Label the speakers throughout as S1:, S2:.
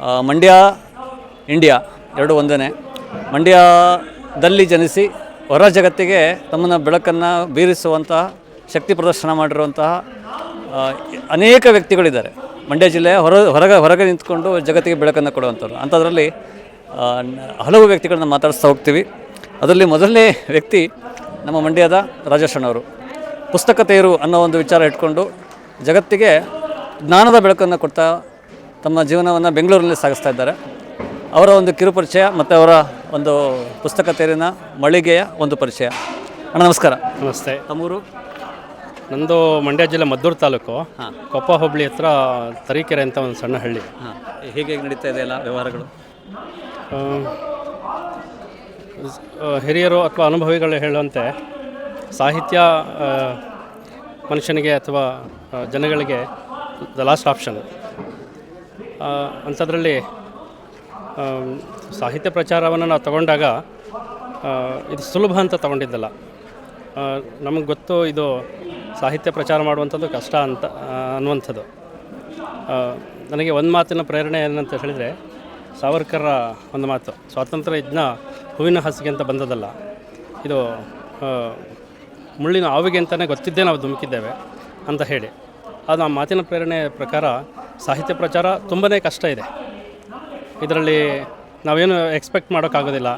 S1: Mandya, India, ಎರಡು ಒಂದನೇ. ಮಂಡ್ಯದಲ್ಲಿ ಜನಿಸಿ ಹೊರ ಜಗತ್ತಿಗೆ ತಮ್ಮನ್ನ ಬೆಳಕನ್ನು ಬೀರಿಸುವಂತಹ ಶಕ್ತಿ ಪ್ರದರ್ಶನ ಮಾಡಿರುವಂತಹ ಅನೇಕ ವ್ಯಕ್ತಿಗಳಿದ್ದಾರೆ. ಮಂಡ್ಯ ಜಿಲ್ಲೆಯ ಹೊರ, ಹೊರಗೆ ಹೊರಗೆ ನಿಂತ್ಕೊಂಡು ಜಗತ್ತಿಗೆ ಬೆಳಕನ್ನು ಕೊಡುವಂಥವ್ರು. ಅಂಥದ್ರಲ್ಲಿ ಹಲವು ವ್ಯಕ್ತಿಗಳನ್ನ ಮಾತಾಡಿಸ್ತಾ ಹೋಗ್ತೀವಿ. ಅದರಲ್ಲಿ ಮೊದಲನೇ ವ್ಯಕ್ತಿ ನಮ್ಮ ಮಂಡ್ಯದ ರಾಜೇಶಣ್ಣವರು. ಪುಸ್ತಕ ತೇರು ಅನ್ನೋ ಒಂದು ವಿಚಾರ ಇಟ್ಕೊಂಡು ಜಗತ್ತಿಗೆ ಜ್ಞಾನದ ಬೆಳಕನ್ನು ಕೊಡ್ತಾ ತಮ್ಮ ಜೀವನವನ್ನು ಬೆಂಗಳೂರಿನಲ್ಲಿ ಸಾಗಿಸ್ತಾ ಇದ್ದಾರೆ. ಅವರ ಒಂದು ಕಿರು ಪರಿಚಯ ಮತ್ತು ಅವರ ಒಂದು ಪುಸ್ತಕ ತೇರಿನ ಮಳಿಗೆಯ ಒಂದು ಪರಿಚಯ. ಅಣ್ಣ ನಮಸ್ಕಾರ.
S2: ನಮಸ್ತೆ.
S1: ನಮ್ಮೂರು
S2: ನಂದು ಮಂಡ್ಯ ಜಿಲ್ಲೆ ಮದ್ದೂರು ತಾಲೂಕು. ಕೊಪ್ಪ ಹೋಬಳಿ ಹತ್ರ ತರೀಕೆರೆ ಅಂತ ಒಂದು ಸಣ್ಣ ಹಳ್ಳಿ.
S1: ಹಾಂ. ಹೇಗೆ ಹೇಗೆ ನಡೀತಾ ಇದೆ ಎಲ್ಲ ವ್ಯವಹಾರಗಳು?
S2: ಆ, ಹಿರಿಯರು ಅಥವಾ ಅನುಭವಿಗಳು ಹೇಳುವಂತೆ ಸಾಹಿತ್ಯ ಆ, ಮನುಷ್ಯನಿಗೆ ಅಥವಾ ಆ, ಜನಗಳಿಗೆ ದ ಲಾಸ್ಟ್ ಆಪ್ಷನ್ ಅಂಥದ್ರಲ್ಲಿ ಸಾಹಿತ್ಯ ಪ್ರಚಾರವನ್ನು ನಾವು ತಗೊಂಡಾಗ ಇದು ಸುಲಭ ಅಂತ ತಗೊಂಡಿದ್ದಲ್ಲ. ನಮಗೆ ಗೊತ್ತು ಇದು ಸಾಹಿತ್ಯ ಪ್ರಚಾರ ಮಾಡುವಂಥದ್ದು ಕಷ್ಟ ಅಂತ ಅನ್ನುವಂಥದ್ದು. ನನಗೆ ಒಂದು ಮಾತಿನ ಪ್ರೇರಣೆ ಏನಂತ ಹೇಳಿದರೆ ಸಾವರ್ಕರ ಒಂದು ಮಾತು, ಸ್ವಾತಂತ್ರ್ಯ ಯಜ್ಞ ಹೂವಿನ ಹಾಸಿಗೆ ಅಂತ ಬಂದದಲ್ಲ ಇದು ಮುಳ್ಳಿನ ಆವಿಗೆ ಅಂತಲೇ ಗೊತ್ತಿದ್ದೇ ನಾವು ಧುಮುಕಿದ್ದೇವೆ ಅಂತ ಹೇಳಿ. ಅದು ಆ ಮಾತಿನ ಪ್ರೇರಣೆ ಪ್ರಕಾರ ಸಾಹಿತ್ಯ ಪ್ರಚಾರ ತುಂಬಾ ಕಷ್ಟ ಇದೆ. ಇದರಲ್ಲಿ ನಾವೇನು ಎಕ್ಸ್ಪೆಕ್ಟ್ ಮಾಡೋಕ್ಕಾಗೋದಿಲ್ಲ.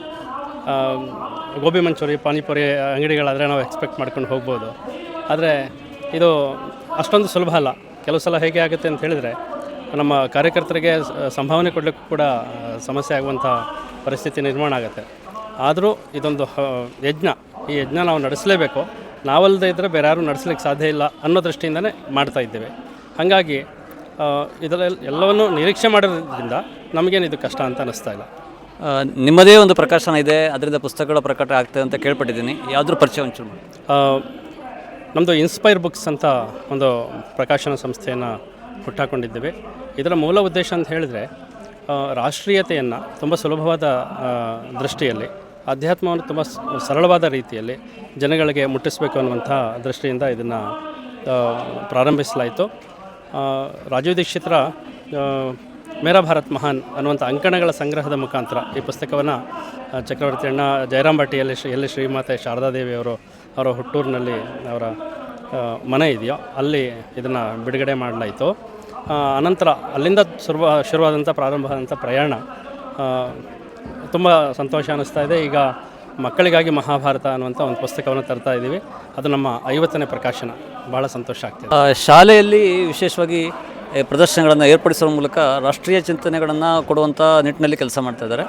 S2: ಗೋಬಿ ಮಂಚೂರಿ, ಪಾನಿಪುರಿ ಅಂಗಡಿಗಳಾದರೆ ನಾವು ಎಕ್ಸ್ಪೆಕ್ಟ್ ಮಾಡ್ಕೊಂಡು ಹೋಗ್ಬೋದು. ಆದರೆ ಇದು ಅಷ್ಟೊಂದು ಸುಲಭ ಅಲ್ಲ. ಕೆಲವು ಸಲ ಹೇಗೆ ಆಗುತ್ತೆ ಅಂತ ಹೇಳಿದರೆ, ನಮ್ಮ ಕಾರ್ಯಕರ್ತರಿಗೆ ಸಂಭಾವನೆ ಕೊಡಲಿಕ್ಕೂ ಕೂಡ ಸಮಸ್ಯೆ ಆಗುವಂಥ ಪರಿಸ್ಥಿತಿ ನಿರ್ಮಾಣ ಆಗುತ್ತೆ. ಆದರೂ ಇದೊಂದು ಯಜ್ಞ. ಈ ಯಜ್ಞ ನಾವು ನಡೆಸಲೇಬೇಕು. ನಾವಲ್ಲದೆ ಇದ್ದರೆ ಬೇರೆ ಯಾರೂ ನಡೆಸಲಿಕ್ಕೆ ಸಾಧ್ಯ ಇಲ್ಲ ಅನ್ನೋ ದೃಷ್ಟಿಯಿಂದನೇ ಮಾಡ್ತಾ ಇದ್ದೇವೆ. ಹಾಗಾಗಿ ಇದರಲ್ಲಿ ಎಲ್ಲವನ್ನು ನಿರೀಕ್ಷೆ ಮಾಡಿರೋದ್ರಿಂದ ನಮಗೇನು ಇದು ಕಷ್ಟ ಅಂತ ಅನ್ನಿಸ್ತಾ ಇಲ್ಲ.
S1: ಆ, ನಿಮ್ಮದೇ ಒಂದು ಪ್ರಕಾಶನ ಇದೆ ಅದರಿಂದ ಪುಸ್ತಕಗಳ ಪ್ರಕಟ ಆಗ್ತದೆ ಅಂತ ಕೇಳ್ಪಟ್ಟಿದ್ದೀನಿ. ಯಾವುದ್ರ ಪರಿಚಯ ಒಂಚೂರು ಮಾಡಿ.
S2: ನಮ್ಮದು ಇನ್ಸ್ಪೈರ್ ಬುಕ್ಸ್ ಅಂತ ಒಂದು ಪ್ರಕಾಶನ ಸಂಸ್ಥೆಯನ್ನು ಹುಟ್ಟಾಕೊಂಡಿದ್ದೇವೆ. ಇದರ ಮೂಲ ಉದ್ದೇಶ ಅಂತ ಹೇಳಿದರೆ ರಾಷ್ಟ್ರೀಯತೆಯನ್ನು ತುಂಬ ಸುಲಭವಾದ ಆ, ದೃಷ್ಟಿಯಲ್ಲಿ ಅಧ್ಯಾತ್ಮವನ್ನು ತುಂಬ ಸ- ಸರಳವಾದ ರೀತಿಯಲ್ಲಿ ಜನಗಳಿಗೆ ಮುಟ್ಟಿಸಬೇಕು ಅನ್ನುವಂಥ ದೃಷ್ಟಿಯಿಂದ ಇದನ್ನು ಪ್ರಾರಂಭಿಸಲಾಯಿತು. ರಾಜೀವ್ ದೀಕ್ಷಿತರ ಮೇರಾ ಭಾರತ್ ಮಹಾನ್ ಅನ್ನುವಂಥ ಅಂಕಣಗಳ ಸಂಗ್ರಹದ ಮುಖಾಂತರ ಈ ಪುಸ್ತಕವನ್ನು ಚಕ್ರವರ್ತಿ ಅಣ್ಣ ಜಯರಾಮ್ ಭಟ್ಟಿಯಲ್ಲಿ ಶ್ರೀ ಎಲ್ಲಿ ಶ್ರೀಮಾತೆ ಶಾರದಾದೇವಿಯವರು ಅವರ ಹುಟ್ಟೂರಿನಲ್ಲಿ ಅವರ ಮನೆ ಇದೆಯೋ, ಅಲ್ಲಿ ಇದನ್ನು ಬಿಡುಗಡೆ ಮಾಡಲಾಯಿತು. ಅನಂತರ ಅಲ್ಲಿಂದ ಶುರುವ, ಶುರುವಾದಂಥ ಪ್ರಾರಂಭ ಆದಂಥ ಪ್ರಯಾಣ ತುಂಬ ಸಂತೋಷ ಅನ್ನಿಸ್ತಾ ಇದೆ. ಈಗ ಮಕ್ಕಳಿಗಾಗಿ ಮಹಾಭಾರತ ಅನ್ನುವಂಥ ಒಂದು ಪುಸ್ತಕವನ್ನು ತರ್ತಾ ಇದ್ದೀವಿ ಅದು ನಮ್ಮ ಐವತ್ತನೇ ಪ್ರಕಾಶನ. ಭಾಳ ಸಂತೋಷ ಆಗ್ತದೆ.
S1: ಶಾಲೆಯಲ್ಲಿ ವಿಶೇಷವಾಗಿ ಪ್ರದರ್ಶನಗಳನ್ನು ಏರ್ಪಡಿಸುವ ಮೂಲಕ ರಾಷ್ಟ್ರೀಯ ಚಿಂತನೆಗಳನ್ನು ಕೊಡುವಂಥ ನಿಟ್ಟಿನಲ್ಲಿ ಕೆಲಸ ಮಾಡ್ತಾ ಇದ್ದಾರೆ.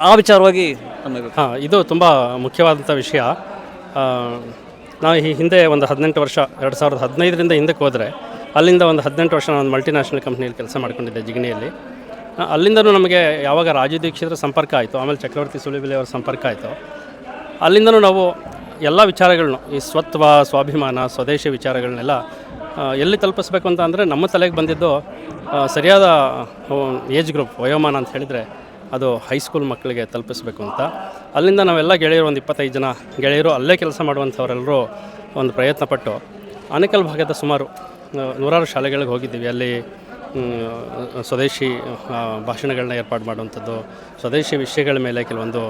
S1: ಆ, ವಿಚಾರವಾಗಿ ನಮಗೆ
S2: ಹಾಂ ಇದು ತುಂಬ ಮುಖ್ಯವಾದಂಥ ವಿಷಯ. ನಾವು ಈ ಹಿಂದೆ ಒಂದು ಹದಿನೆಂಟು ವರ್ಷ ಎರಡು ಸಾವಿರದ ಹದಿನೈದರಿಂದ ಹಿಂದಕ್ಕೆ ಹೋದರೆ ಅಲ್ಲಿಂದ ಒಂದು ಹದಿನೆಂಟು ವರ್ಷ ನಾನು ಮಲ್ಟಿನ್ಯಾಷನಲ್ ಕಂಪ್ನಿಯಲ್ಲಿ ಕೆಲಸ ಮಾಡ್ಕೊಂಡಿದ್ದೆ ಜಿಗಣಿಯಲ್ಲಿ ಅಲ್ಲಿಂದನೂ ನಮಗೆ ಯಾವಾಗ ರಾಜು ದೀಕ್ಷಿತರ ಸಂಪರ್ಕ ಆಯಿತು ಆಮೇಲೆ ಚಕ್ರವರ್ತಿ ಸುಳಿಬಿಲೆಯವರ ಅವರ ಸಂಪರ್ಕ ಆಯಿತು. ಅಲ್ಲಿಂದನೂ ನಾವು ಎಲ್ಲ ವಿಚಾರಗಳನ್ನು ಈ ಸ್ವತ್ವ, ಸ್ವಾಭಿಮಾನ, ಸ್ವದೇಶಿ ವಿಚಾರಗಳನ್ನೆಲ್ಲ ಎಲ್ಲಿ ತಲುಪಿಸ್ಬೇಕು ಅಂತ ಅಂದರೆ ನಮ್ಮ ತಲೆಗೆ ಬಂದಿದ್ದು ಸರಿಯಾದ ಏಜ್ ಗ್ರೂಪ್, ವಯೋಮಾನ ಅಂತ ಹೇಳಿದರೆ ಅದು ಹೈಸ್ಕೂಲ್ ಮಕ್ಕಳಿಗೆ ತಲುಪಿಸ್ಬೇಕು ಅಂತ. ಅಲ್ಲಿಂದ ನಾವೆಲ್ಲ ಗೆಳೆಯರು ಒಂದು ಇಪ್ಪತ್ತೈದು ಜನ ಗೆಳೆಯರು ಅಲ್ಲೇ ಕೆಲಸ ಮಾಡುವಂಥವರೆಲ್ಲರೂ ಒಂದು ಪ್ರಯತ್ನ ಪಟ್ಟು ಆನೇಕಲ್ ಭಾಗದ ಸುಮಾರು ನೂರಾರು ಶಾಲೆಗಳಿಗೆ ಹೋಗಿದ್ದೀವಿ. ಅಲ್ಲಿ ಸ್ವದೇಶಿ ಭಾಷಣಗಳನ್ನ ಏರ್ಪಾಡು ಮಾಡುವಂಥದ್ದು, ಸ್ವದೇಶಿ ವಿಷಯಗಳ ಮೇಲೆ ಕೆಲವೊಂದು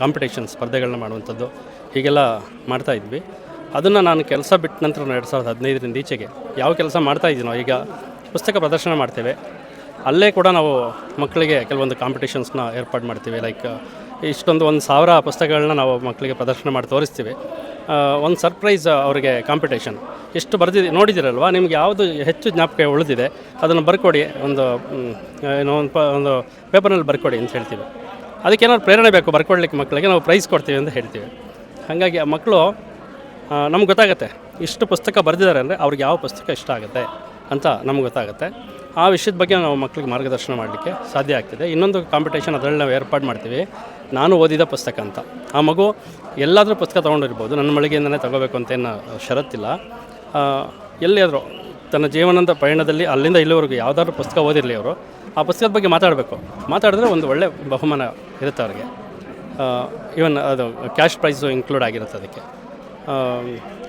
S2: ಕಾಂಪಿಟೇಷನ್ ಸ್ಪರ್ಧೆಗಳನ್ನ ಮಾಡುವಂಥದ್ದು ಹೀಗೆಲ್ಲ ಮಾಡ್ತಾ ಇದ್ವಿ. ಅದನ್ನು ನಾನು ಕೆಲಸ ಬಿಟ್ಟ ನಂತರ ಎರಡು ಸಾವಿರದ ಹದಿನೈದರಿಂದ ಈಚೆಗೆ ಯಾವ ಕೆಲಸ ಮಾಡ್ತಾ ಇದ್ದೀನೋ, ಈಗ ಪುಸ್ತಕ ಪ್ರದರ್ಶನ ಮಾಡ್ತೇವೆ. ಅಲ್ಲೇ ಕೂಡ ನಾವು ಮಕ್ಕಳಿಗೆ ಕೆಲವೊಂದು ಕಾಂಪಿಟೇಷನ್ಸ್ನ ಏರ್ಪಾಡು ಮಾಡ್ತೀವಿ ಲೈಕ್ ಇಷ್ಟೊಂದು ಒಂದು ಸಾವಿರ ಪುಸ್ತಕಗಳನ್ನ ನಾವು ಮಕ್ಕಳಿಗೆ ಪ್ರದರ್ಶನ ಮಾಡಿ ತೋರಿಸ್ತೀವಿ. ಒಂದು ಸರ್ಪ್ರೈಸ್ ಅವರಿಗೆ ಕಾಂಪಿಟೇಷನ್. ಎಷ್ಟು ಬರೆದಿದೆ ನೋಡಿದಿರಲ್ವಾ? ನಿಮ್ಗೆ ಯಾವುದು ಹೆಚ್ಚು ಜ್ಞಾಪಕ ಉಳಿದಿದೆ, ಅದನ್ನು ಬರ್ಕೊಡಿ, ಒಂದು ಏನೋ ಒಂದು ಪ, ಒಂದು ಪೇಪರ್ನಲ್ಲಿ ಬರ್ಕೊಡಿ ಅಂತ ಹೇಳ್ತೀವಿ. ಅದಕ್ಕೆ ಏನಾದ್ರು ಪ್ರೇರಣೆ ಬೇಕು ಬರ್ಕೊಡ್ಲಿಕ್ಕೆ ಮಕ್ಕಳಿಗೆ, ನಾವು ಪ್ರೈಸ್ ಕೊಡ್ತೀವಿ ಅಂತ ಹೇಳ್ತೀವಿ. ಹಾಗಾಗಿ ಆ ಮಕ್ಕಳು ನಮ್ಗೆ ಗೊತ್ತಾಗುತ್ತೆ, ಇಷ್ಟು ಪುಸ್ತಕ ಬರೆದಿದ್ದಾರೆ ಅಂದರೆ ಅವ್ರಿಗೆ ಯಾವ ಪುಸ್ತಕ ಇಷ್ಟ ಆಗುತ್ತೆ ಅಂತ ನಮ್ಗೆ ಗೊತ್ತಾಗುತ್ತೆ. ಆ ವಿಷಯದ ಬಗ್ಗೆ ನಾವು ಮಕ್ಕಳಿಗೆ ಮಾರ್ಗದರ್ಶನ ಮಾಡಲಿಕ್ಕೆ ಸಾಧ್ಯ ಆಗ್ತಿದೆ. ಇನ್ನೊಂದು ಕಾಂಪಿಟೇಷನ್ ಅದರಲ್ಲಿ ನಾವು ಏರ್ಪಾಡು ಮಾಡ್ತೀವಿ. ನಾನು ಓದಿದ ಪುಸ್ತಕ ಅಂತ. ಆ ಮಗು ಎಲ್ಲಾದರೂ ಪುಸ್ತಕ ತೊಗೊಂಡಿರ್ಬೋದು. ನನ್ನ ಮಳಿಗೆಯಿಂದನೇ ತಗೋಬೇಕು ಅಂತ ಏನು ಷರತ್ತಿಲ್ಲ. ಎಲ್ಲಿ ಎಲ್ಲಿಯಾದರೂ ತನ್ನ ಜೀವನದ ಪಯಣದಲ್ಲಿ ಅಲ್ಲಿಂದ ಇಲ್ಲಿವರೆಗೂ ಯಾವುದಾದ್ರೂ ಪುಸ್ತಕ ಓದಿರಲಿ ಅವರು, ಆ ಪುಸ್ತಕದ ಬಗ್ಗೆ ಮಾತಾಡಬೇಕು. ಮಾತಾಡಿದ್ರೆ ಒಂದು ಒಳ್ಳೆ ಬಹುಮಾನ ಇರುತ್ತೆ ಅವ್ರಿಗೆ. ಇವನ್ ಅದು ಕ್ಯಾಶ್ ಪ್ರೈಸು ಇನ್ಕ್ಲೂಡ್ ಆಗಿರುತ್ತೆ ಅದಕ್ಕೆ.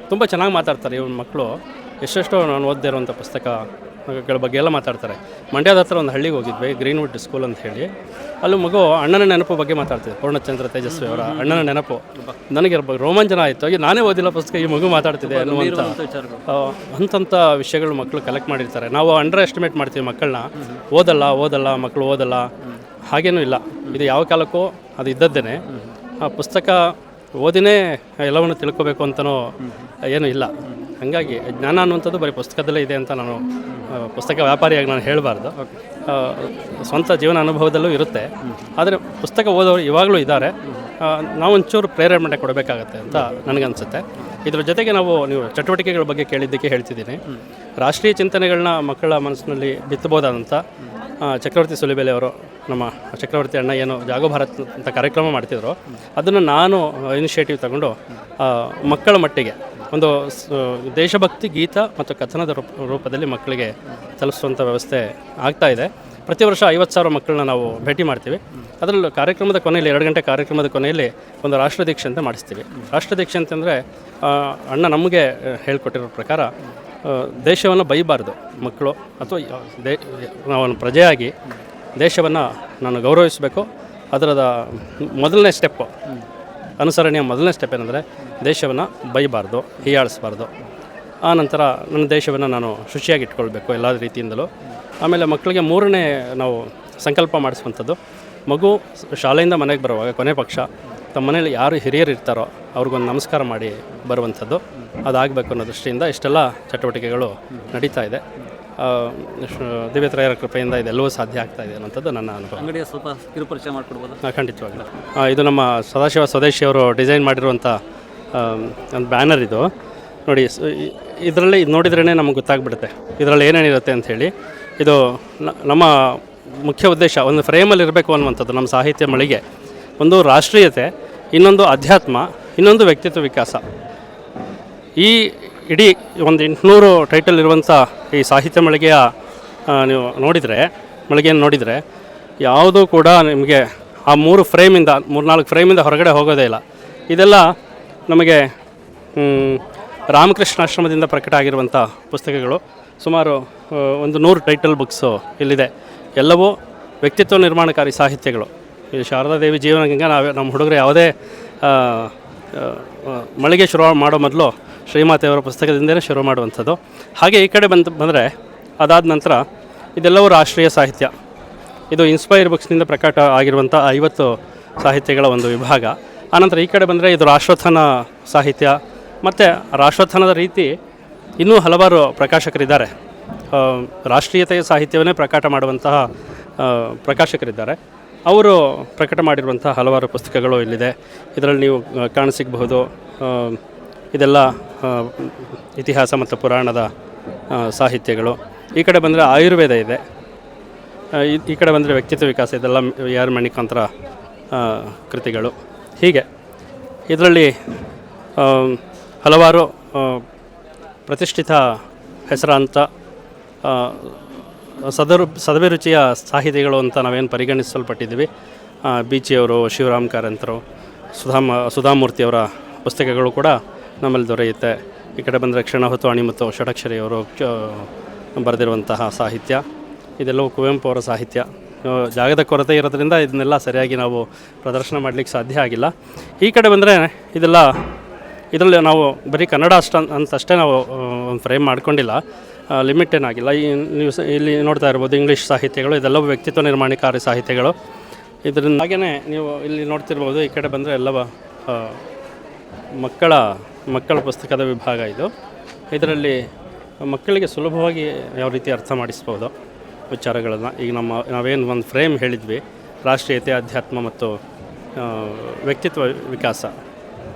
S2: ತುಂಬ ಚೆನ್ನಾಗಿ ಮಾತಾಡ್ತಾರೆ ಇವನ ಮಕ್ಕಳು. ಎಷ್ಟೆಷ್ಟೋ ನಾನು ಓದದೇ ಇರುವಂಥ ಪುಸ್ತಕ ಗಳ ಬಗ್ಗೆ ಎಲ್ಲ ಮಾತಾಡ್ತಾರೆ. ಮಂಡ್ಯದ ಹತ್ರ ಒಂದು ಹಳ್ಳಿಗೆ ಹೋಗಿದ್ವಿ ಗ್ರೀನ್ವುಡ್ ಸ್ಕೂಲ್ ಅಂತ ಹೇಳಿ. ಅಲ್ಲಿ ಮಗು ಅಣ್ಣನ ನೆನಪು ಬಗ್ಗೆ ಮಾತಾಡ್ತಿದ್ದೆ ಪೂರ್ಣಚಂದ್ರ ತೇಜಸ್ವಿ ಅವರ ಅಣ್ಣನ ನೆನಪು. ನನಗೆ ರೋಮಾಂಚನ ಆಯಿತು ಈಗ ನಾನೇ ಓದಿಲ್ಲ ಪುಸ್ತಕ ಈ ಮಗು ಮಾತಾಡ್ತಿದೆ ಅನ್ನುವಂಥ ಅಂತಂಥ ಅಂಥಂಥ ವಿಷಯಗಳು ಮಕ್ಕಳು ಕಲೆಕ್ಟ್ ಮಾಡಿರ್ತಾರೆ. ನಾವು ಅಂಡರ್ ಎಸ್ಟಿಮೇಟ್ ಮಾಡ್ತೀವಿ ಮಕ್ಕಳನ್ನ. ಓದಲ್ಲ ಓದಲ್ಲ ಮಕ್ಕಳು ಓದಲ್ಲ ಹಾಗೇನೂ ಇಲ್ಲ. ಇದು ಯಾವ ಕಾಲಕ್ಕೂ ಅದು ಇದ್ದದ್ದೇನೆ. ಆ ಪುಸ್ತಕ ಓದಿನೇ ಎಲ್ಲವನ್ನು ತಿಳ್ಕೋಬೇಕು ಅಂತನೂ ಏನೂ ಇಲ್ಲ. ಹಾಗಾಗಿ ಜ್ಞಾನ ಅನ್ನುವಂಥದ್ದು ಬರೀ ಪುಸ್ತಕದಲ್ಲೇ ಇದೆ ಅಂತ ನಾನು ಪುಸ್ತಕ ವ್ಯಾಪಾರಿಯಾಗಿ ನಾನು ಹೇಳಬಾರ್ದು. ಸ್ವಂತ ಜೀವನ ಅನುಭವದಲ್ಲೂ ಇರುತ್ತೆ. ಆದರೆ ಪುಸ್ತಕ ಓದೋರು ಇವಾಗಲೂ ಇದ್ದಾರೆ. ನಾವು ಒಂಚೂರು ಪ್ರೇರಣೆ ಕೊಡಬೇಕಾಗತ್ತೆ ಅಂತ ನನಗನ್ಸುತ್ತೆ. ಇದ್ರ ಜೊತೆಗೆ ನಾವು, ನೀವು ಚಟುವಟಿಕೆಗಳ ಬಗ್ಗೆ ಕೇಳಿದ್ದಕ್ಕೆ ಹೇಳ್ತಿದ್ದೀನಿ. ರಾಷ್ಟ್ರೀಯ ಚಿಂತನೆಗಳನ್ನ ಮಕ್ಕಳ ಮನಸ್ಸಿನಲ್ಲಿ ಬಿತ್ತಬೋದಾದಂಥ ಚಕ್ರವರ್ತಿ ಸುಲಿಬೆಲೆ ಅವರು ನಮ್ಮ ಚಕ್ರವರ್ತಿ ಅಣ್ಣ ಏನು ಜಾಗೋ ಭಾರತ್ ಅಂತ ಕಾರ್ಯಕ್ರಮ ಮಾಡ್ತಿದ್ರು. ಅದನ್ನು ನಾನು ಇನಿಷಿಯೇಟಿವ್ ತಗೊಂಡು ಮಕ್ಕಳ ಮಟ್ಟಿಗೆ ಒಂದು ದೇಶಭಕ್ತಿ ಗೀತ ಮತ್ತು ಕಥನದ ರೂಪ, ರೂಪದಲ್ಲಿ ಮಕ್ಕಳಿಗೆ ತಲುಪಿಸುವಂಥ ವ್ಯವಸ್ಥೆ ಆಗ್ತಾ ಇದೆ. ಪ್ರತಿ ವರ್ಷ ಐವತ್ತು ಸಾವಿರ ಮಕ್ಕಳನ್ನ ನಾವು ಭೇಟಿ ಮಾಡ್ತೀವಿ. ಅದರಲ್ಲೂ ಕಾರ್ಯಕ್ರಮದ ಕೊನೆಯಲ್ಲಿ, ಎರಡು ಗಂಟೆ ಕಾರ್ಯಕ್ರಮದ ಕೊನೆಯಲ್ಲಿ ಒಂದು ರಾಷ್ಟ್ರದೀಕ್ಷೆ ಅಂತ ಮಾಡಿಸ್ತೀವಿ. ರಾಷ್ಟ್ರದೀಕ್ಷೆ ಅಂತಂದರೆ ಅಣ್ಣ ನಮಗೆ ಹೇಳ್ಕೊಟ್ಟಿರೋ ಪ್ರಕಾರ ದೇಶವನ್ನು ಬೈಬಾರ್ದು ಮಕ್ಕಳು ಅಥವಾ ದೇ, ನಾವು ಪ್ರಜೆಯಾಗಿ ದೇಶವನ್ನು ನಾನು ಗೌರವಿಸಬೇಕು. ಅದರದ ಮೊದಲನೇ ಸ್ಟೆಪ್ಪು ಅನುಸರಣೆಯ ಮೊದಲನೇ ಸ್ಟೆಪ್ ಏನಂದರೆ ದೇಶವನ್ನು ಬೈಬಾರ್ದು ಹೀಯಾಳಿಸ್ಬಾರ್ದು. ಆ ನಂತರ ನನ್ನ ದೇಶವನ್ನು ನಾನು ಶುಚಿಯಾಗಿ ಇಟ್ಕೊಳ್ಬೇಕು ಎಲ್ಲ ರೀತಿಯಿಂದಲೂ. ಆಮೇಲೆ ಮಕ್ಕಳಿಗೆ ಮೂರನೇ ನಾವು ಸಂಕಲ್ಪ ಮಾಡಿಸುವಂಥದ್ದು ಮಗು ಶಾಲೆಯಿಂದ ಮನೆಗೆ ಬರುವಾಗ ಕೊನೆ ಪಕ್ಷ ತಮ್ಮ ಮನೇಲಿ ಯಾರು ಹಿರಿಯರು ಇರ್ತಾರೋ ಅವ್ರಿಗೊಂದು ನಮಸ್ಕಾರ ಮಾಡಿ ಬರುವಂಥದ್ದು. ಅದಾಗಬೇಕು ಅನ್ನೋ ದೃಷ್ಟಿಯಿಂದ ಇಷ್ಟೆಲ್ಲ ಚಟುವಟಿಕೆಗಳು ನಡೀತಾ ಇದೆ. ದಿವ್ಯತ್ರಯರ ಕೃಪೆಯಿಂದ ಇದೆಲ್ಲವೂ ಸಾಧ್ಯ ಆಗ್ತಾ ಇದೆ ಅನ್ನೋಂಥದ್ದು ನನ್ನ ಅನುಭವ.
S1: ಅಂಗಡಿಯ ಸ್ವಲ್ಪ ಕಿರುಪರಿಚಯ ಮಾಡಿಕೊಡ್ಬೋದು?
S2: ಖಂಡಿತವಾಗ್ಲೂ ಇದು ನಮ್ಮ ಸದಾಶಿವ ಸ್ವದೇಶಿಯವರು ಡಿಸೈನ್ ಮಾಡಿರುವಂಥ ಒಂದು ಬ್ಯಾನರ್ ಇದು. ನೋಡಿ ಇದರಲ್ಲಿ ಇದು ನೋಡಿದ್ರೇ ನಮಗೆ ಗೊತ್ತಾಗ್ಬಿಡುತ್ತೆ. ಇದರಲ್ಲಿ ಏನೇನಿರುತ್ತೆ ಅಂಥೇಳಿ ಇದು ನಮ್ಮ ಮುಖ್ಯ ಉದ್ದೇಶ, ಒಂದು ಫ್ರೇಮಲ್ಲಿ ಇರಬೇಕು ಅನ್ನುವಂಥದ್ದು ನಮ್ಮ ಸಾಹಿತ್ಯ ಮಳಿಗೆ. ಒಂದು ರಾಷ್ಟ್ರೀಯತೆ, ಇನ್ನೊಂದು ಅಧ್ಯಾತ್ಮ, ಇನ್ನೊಂದು ವ್ಯಕ್ತಿತ್ವ ವಿಕಾಸ. ಈ ಇಡೀ ಒಂದು ಎಂಟುನೂರು ಟೈಟಲ್ ಇರುವಂಥ ಈ ಸಾಹಿತ್ಯ ಮಳಿಗೆಯ ನೀವು ನೋಡಿದರೆ ಮಳಿಗೆಯನ್ನು ನೋಡಿದರೆ, ಯಾವುದೂ ಕೂಡ ನಿಮಗೆ ಆ ಮೂರು ಫ್ರೇಮಿಂದ ಮೂರ್ನಾಲ್ಕು ಫ್ರೇಮಿಂದ ಹೊರಗಡೆ ಹೋಗೋದೇ ಇಲ್ಲ. ಇದೆಲ್ಲ ನಮಗೆ ರಾಮಕೃಷ್ಣ ಆಶ್ರಮದಿಂದ ಪ್ರಕಟ ಆಗಿರುವಂಥ ಪುಸ್ತಕಗಳು. ಸುಮಾರು ಒಂದು ನೂರು ಟೈಟಲ್ ಬುಕ್ಸು ಇಲ್ಲಿದೆ. ಎಲ್ಲವೂ ವ್ಯಕ್ತಿತ್ವ ನಿರ್ಮಾಣಕಾರಿ ಸಾಹಿತ್ಯಗಳು. ಈ ಶಾರದಾದೇವಿ ಜೀವನಗಂಗ ನಾವು ನಮ್ಮ ಹುಡುಗರು ಯಾವುದೇ ಮಳಿಗೆ ಶುರು ಮಾಡೋ ಮೊದಲು ಶ್ರೀಮಾತೆಯವರ ಪುಸ್ತಕದಿಂದಲೇ ಶುರು ಮಾಡುವಂಥದ್ದು. ಹಾಗೆ ಈ ಕಡೆ ಬಂದು, ಬಂದರೆ ಅದಾದ ನಂತರ ಇದೆಲ್ಲವೂ ರಾಷ್ಟ್ರೀಯ ಸಾಹಿತ್ಯ. ಇದು ಇನ್ಸ್ಪೈರ್ ಬುಕ್ಸ್ನಿಂದ ಪ್ರಕಟ ಆಗಿರುವಂಥ ಐವತ್ತು ಸಾಹಿತ್ಯಗಳ ಒಂದು ವಿಭಾಗ. ಆನಂತರ ಈ ಕಡೆ ಬಂದರೆ ಇದು ರಾಷ್ಟ್ರೋತ್ಥಾನ ಸಾಹಿತ್ಯ, ಮತ್ತು ರಾಷ್ಟ್ರೋತ್ಥಾನದ ರೀತಿ ಇನ್ನೂ ಹಲವಾರು ಪ್ರಕಾಶಕರಿದ್ದಾರೆ. ರಾಷ್ಟ್ರೀಯತೆಯ ಸಾಹಿತ್ಯವನ್ನೇ ಪ್ರಕಟ ಮಾಡುವಂತಹ ಪ್ರಕಾಶಕರಿದ್ದಾರೆ. ಅವರು ಪ್ರಕಟ ಮಾಡಿರುವಂಥ ಹಲವಾರು ಪುಸ್ತಕಗಳು ಇಲ್ಲಿದೆ. ಇದರಲ್ಲಿ ನೀವು ಕಾಣಸಿಗಬಹುದು. ಇದೆಲ್ಲ ಇತಿಹಾಸ ಮತ್ತು ಪುರಾಣದ ಸಾಹಿತ್ಯಗಳು. ಈ ಕಡೆ ಬಂದರೆ ಆಯುರ್ವೇದ ಇದೆ. ಈ ಕಡೆ ಬಂದರೆ ವ್ಯಕ್ತಿತ್ವ ವಿಕಾಸ ಇದೆಲ್ಲ ಯಾರ್ ಮಣಿಕಾಂತರ ಕೃತಿಗಳು. ಹೀಗೆ. ಇದರಲ್ಲಿ ಹಲವಾರು ಪ್ರತಿಷ್ಠಿತ ಹೆಸರಾಂತ ಸದರು, ಸದಭಿರುಚಿಯ ಸಾಹಿತಿಗಳು ಅಂತ ನಾವೇನು ಪರಿಗಣಿಸಲ್ಪಟ್ಟಿದ್ದೀವಿ. ಬೀಚಿಯವರು ಶಿವರಾಮ್ ಕಾರಂತರು, ಸುಧಾಮ ಸುಧಾಮೂರ್ತಿಯವರ ಪುಸ್ತಕಗಳು ಕೂಡ ನಮ್ಮಲ್ಲಿ ದೊರೆಯುತ್ತೆ. ಈ ಕಡೆ ಬಂದರೆ ಕ್ಷಣಹುತವಾಣಿ ಮತ್ತು ಷಡಕ್ಷರಿಯವರು ಬರೆದಿರುವಂತಹ ಸಾಹಿತ್ಯ. ಇದೆಲ್ಲವೂ ಕುವೆಂಪು ಅವರ ಸಾಹಿತ್ಯ. ಜಾಗದ ಕೊರತೆ ಇರೋದ್ರಿಂದ ಇದನ್ನೆಲ್ಲ ಸರಿಯಾಗಿ ನಾವು ಪ್ರದರ್ಶನ ಮಾಡಲಿಕ್ಕೆ ಸಾಧ್ಯ ಆಗಿಲ್ಲ. ಈ ಕಡೆ ಬಂದರೆ ಇದೆಲ್ಲ, ಇದರಲ್ಲಿ ನಾವು ಬರೀ ಕನ್ನಡ ಅಷ್ಟ ಅಂತಷ್ಟೇ ನಾವು ಒಂದು ಫ್ರೇಮ್ ಮಾಡ್ಕೊಂಡಿಲ್ಲ. ಲಿಮಿಟ್ ಏನಾಗಿಲ್ಲ. ಈ ನೀವು ಇಲ್ಲಿ ನೋಡ್ತಾ ಇರ್ಬೋದು ಇಂಗ್ಲೀಷ್ ಸಾಹಿತ್ಯಗಳು, ಇದೆಲ್ಲವೂ ವ್ಯಕ್ತಿತ್ವ ನಿರ್ಮಾಣಕಾರಿ ಸಾಹಿತ್ಯಗಳು. ಇದರಿಂದ ಹಾಗೆಯೇ ನೀವು ಇಲ್ಲಿ ನೋಡ್ತಿರ್ಬೋದು, ಈ ಕಡೆ ಬಂದರೆ ಎಲ್ಲವ ಮಕ್ಕಳ ಮಕ್ಕಳ ಪುಸ್ತಕದ ವಿಭಾಗ ಇದು. ಇದರಲ್ಲಿ ಮಕ್ಕಳಿಗೆ ಸುಲಭವಾಗಿ ಯಾವ ರೀತಿ ಅರ್ಥ ಮಾಡಿಸ್ಬೋದು. ವಿಚಾರಗಳನ್ನು ಈಗ ನಮ್ಮ ನಾವೇನು ಒಂದು ಫ್ರೇಮ್ ಹೇಳಿದ್ವಿ, ರಾಷ್ಟ್ರೀಯತೆ, ಅಧ್ಯಾತ್ಮ ಮತ್ತು ವ್ಯಕ್ತಿತ್ವ ವಿಕಾಸ.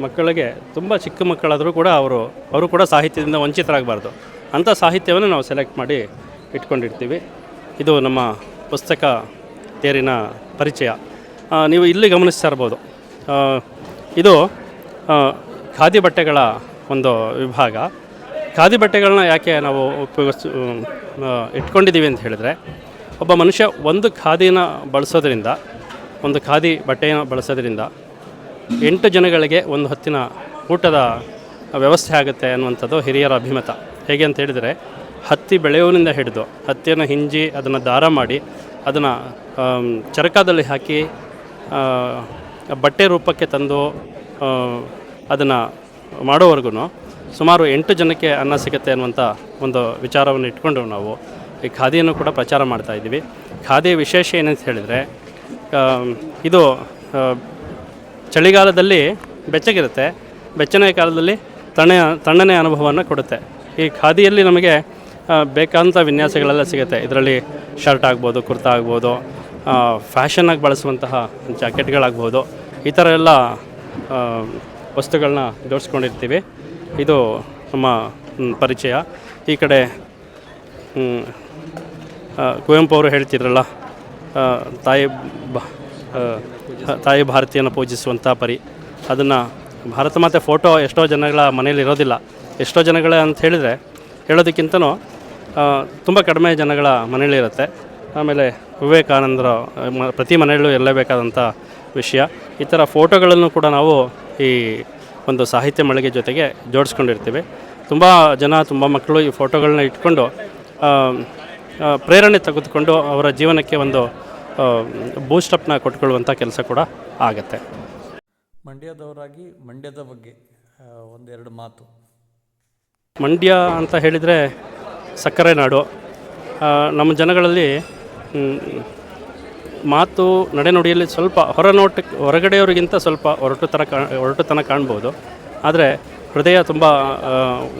S2: ಮಕ್ಕಳಿಗೆ ತುಂಬ ಚಿಕ್ಕ ಮಕ್ಕಳಾದರೂ ಕೂಡ ಅವರು ಅವರು ಕೂಡ ಸಾಹಿತ್ಯದಿಂದ ವಂಚಿತರಾಗಬಾರ್ದು. ಅಂಥ ಸಾಹಿತ್ಯವನ್ನು ನಾವು ಸೆಲೆಕ್ಟ್ ಮಾಡಿ ಇಟ್ಕೊಂಡಿರ್ತೀವಿ. ಇದು ನಮ್ಮ ಪುಸ್ತಕ ತೇರಿನ ಪರಿಚಯ. ನೀವು ಇಲ್ಲಿ ಗಮನಿಸ್ತಾ ಇರ್ಬೋದು. ಇದು ಖಾದಿ ಬಟ್ಟೆಗಳ ಒಂದು ವಿಭಾಗ. ಖಾದಿ ಬಟ್ಟೆಗಳನ್ನ ಯಾಕೆ ನಾವು ಉಪಯೋಗಿಸ್ ಇಟ್ಕೊಂಡಿದ್ದೀವಿ ಅಂತ ಹೇಳಿದ್ರೆ, ಒಬ್ಬ ಮನುಷ್ಯ ಒಂದು ಖಾದಿನ ಬಳಸೋದ್ರಿಂದ, ಒಂದು ಖಾದಿ ಬಟ್ಟೆಯನ್ನು ಬಳಸೋದ್ರಿಂದ ಎಂಟು ಜನಗಳಿಗೆ ಒಂದು ಹೊತ್ತಿನ ಊಟದ ವ್ಯವಸ್ಥೆ ಆಗುತ್ತೆ ಅನ್ನುವಂಥದ್ದು ಹಿರಿಯರ ಅಭಿಮತ. ಹೇಗೆ ಅಂತ ಹೇಳಿದರೆ, ಹತ್ತಿ ಬೆಳೆಯೋನಿಂದ ಹಿಡಿದು ಹತ್ತಿಯನ್ನು ಹಿಂಜಿ ಅದನ್ನು ದಾರ ಮಾಡಿ ಅದನ್ನು ಚರಕದಲ್ಲಿ ಹಾಕಿ ಬಟ್ಟೆ ರೂಪಕ್ಕೆ ತಂದು ಅದನ್ನು ಮಾಡೋವರೆಗೂ ಸುಮಾರು ಎಂಟು ಜನಕ್ಕೆ ಅನ್ನ ಸಿಗುತ್ತೆ ಅನ್ನುವಂಥ ಒಂದು ವಿಚಾರವನ್ನು ಇಟ್ಕೊಂಡು ನಾವು ಈ ಖಾದಿಯನ್ನು ಕೂಡ ಪ್ರಚಾರ ಮಾಡ್ತಾ ಇದ್ದೀವಿ. ಖಾದಿಯ ವಿಶೇಷ ಏನಂತ ಹೇಳಿದರೆ ಇದು ಚಳಿಗಾಲದಲ್ಲಿ ಬೆಚ್ಚಗಿರುತ್ತೆ. ಬೆಚ್ಚನೆಯ ಕಾಲದಲ್ಲಿ ತಣ್ಣ ತಣ್ಣನೆ ಅನುಭವವನ್ನು ಕೊಡುತ್ತೆ. ಈ ಖಾದಿಯಲ್ಲಿ ನಮಗೆ ಬೇಕಾದಂಥ ವಿನ್ಯಾಸಗಳೆಲ್ಲ ಸಿಗುತ್ತೆ. ಇದರಲ್ಲಿ ಶರ್ಟ್ ಆಗ್ಬೋದು, ಕುರ್ತಾ ಆಗ್ಬೋದು ಫ್ಯಾಷನ್ನಾಗಿ ಬಳಸುವಂತಹ ಜಾಕೆಟ್ಗಳಾಗ್ಬೋದು. ಈ ಥರ ಎಲ್ಲ ವಸ್ತುಗಳನ್ನ ಜೋಡಿಸ್ಕೊಂಡಿರ್ತೀವಿ. ಇದು ನಮ್ಮ ಪರಿಚಯ. ಈ ಕಡೆ ಕುವೆಂಪು ಅವರು ಹೇಳ್ತಿದ್ರಲ್ಲ ತಾಯಿ ತಾಯಿ ಭಾರತೀಯನ ಪೂಜಿಸುವಂಥ ಪರಿ. ಅದನ್ನು ಭಾರತ ಮಾತೆ ಫೋಟೋ ಎಷ್ಟೋ ಜನಗಳ ಮನೇಲಿ ಇರೋದಿಲ್ಲ. ಎಷ್ಟೋ ಜನಗಳ ಅಂತ ಹೇಳಿದರೆ, ಹೇಳೋದಕ್ಕಿಂತನೂ ತುಂಬ ಕಡಿಮೆ ಜನಗಳ ಮನೇಲಿರುತ್ತೆ ಆಮೇಲೆ ವಿವೇಕಾನಂದರ ಪ್ರತಿ ಮನೆಯಲ್ಲೂ ಇರಲೇಬೇಕಾದಂಥ ವಿಷಯ. ಈ ಥರ ಫೋಟೋಗಳನ್ನು ಕೂಡ ನಾವು ಈ ಒಂದು ಸಾಹಿತ್ಯ ಮಳಿಗೆ ಜೊತೆಗೆ ಜೋಡಿಸ್ಕೊಂಡಿರ್ತೀವಿ. ತುಂಬ ಜನ ತುಂಬ ಮಕ್ಕಳು ಈ ಫೋಟೋಗಳನ್ನ ಇಟ್ಕೊಂಡು ಪ್ರೇರಣೆ ತೆಗೆದುಕೊಂಡು ಅವರ ಜೀವನಕ್ಕೆ ಒಂದು ಬೂಸ್ಟಪ್ನ ಕೊಟ್ಕೊಳ್ಳುವಂಥ ಕೆಲಸ ಕೂಡ ಆಗುತ್ತೆ.
S1: ಮಂಡ್ಯದವರಾಗಿ ಮಂಡ್ಯದ ಬಗ್ಗೆ ಒಂದೆರಡು ಮಾತು.
S2: ಮಂಡ್ಯ ಅಂತ ಹೇಳಿದರೆ ಸಕ್ಕರೆ ನಾಡು. ನಮ್ಮ ಜನಗಳಲ್ಲಿ ಮಾತು ನಡೆನುಡಿಯಲ್ಲಿ ಸ್ವಲ್ಪ ಹೊರನೋಟಕ್ಕೆ ಹೊರಗಡೆಯವರಿಗಿಂತ ಸ್ವಲ್ಪ ಹೊರಟು ಥರ ಕಾ ಹೊರಟುತನ ಕಾಣ್ಬೋದು. ಆದರೆ ಹೃದಯ ತುಂಬ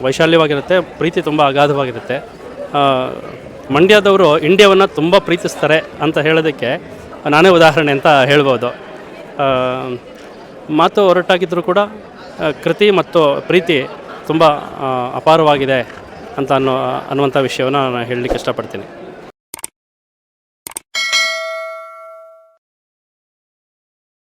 S2: ವೈಶಾಲ್ಯವಾಗಿರುತ್ತೆ, ಪ್ರೀತಿ ತುಂಬ ಅಗಾಧವಾಗಿರುತ್ತೆ. ಮಂಡ್ಯದವರು ಇಂಡಿಯಾವನ್ನು ತುಂಬ ಪ್ರೀತಿಸ್ತಾರೆ ಅಂತ ಹೇಳೋದಕ್ಕೆ ನಾನೇ ಉದಾಹರಣೆ ಅಂತ ಹೇಳ್ಬೋದು. ಮಾತು ಹೊರಟಾಗಿದ್ದರೂ ಕೂಡ ಕೃತಿ ಮತ್ತು ಪ್ರೀತಿ ತುಂಬ ಅಪಾರವಾಗಿದೆ ಅಂತ ಅನ್ನೋ, ಅನ್ನುವಂಥ ವಿಷಯವನ್ನು ನಾನು ಹೇಳಲಿಕ್ಕೆ ಇಷ್ಟಪಡ್ತೀನಿ.